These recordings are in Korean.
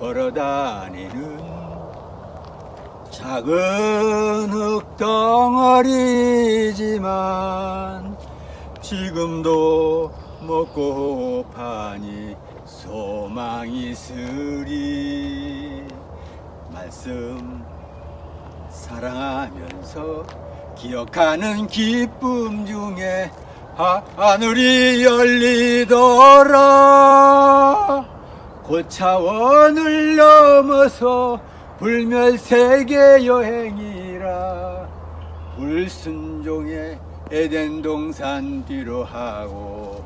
걸어다니는 작은 흙덩어리지만 지금도 먹고 파니 소망이 있으리. 말씀 사랑하면서 기억하는 기쁨 중에 하, 하늘이 열리더라 고차원을 넘어서 불멸 세계 여행이라 불순종의 에덴 동산 뒤로 하고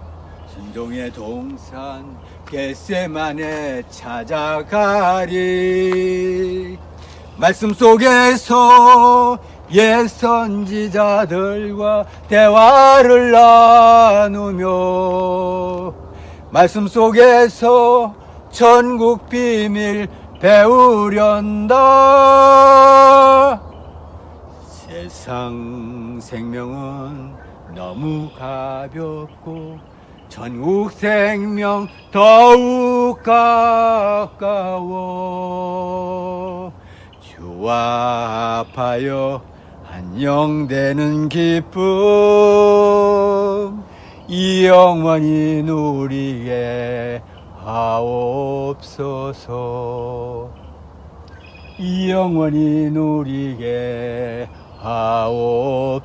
순종의 동산 겟세만에 찾아가리. 말씀 속에서 옛 선지자들과 대화를 나누며 말씀 속에서 천국 비밀 배우련다. 세상 생명은 너무 가볍고 전국 생명 더욱 가까워. 주와 합하여 안녕되는 기쁨. 이 영원히 누리게 하옵소서 이 영원히 누리게 하옵소서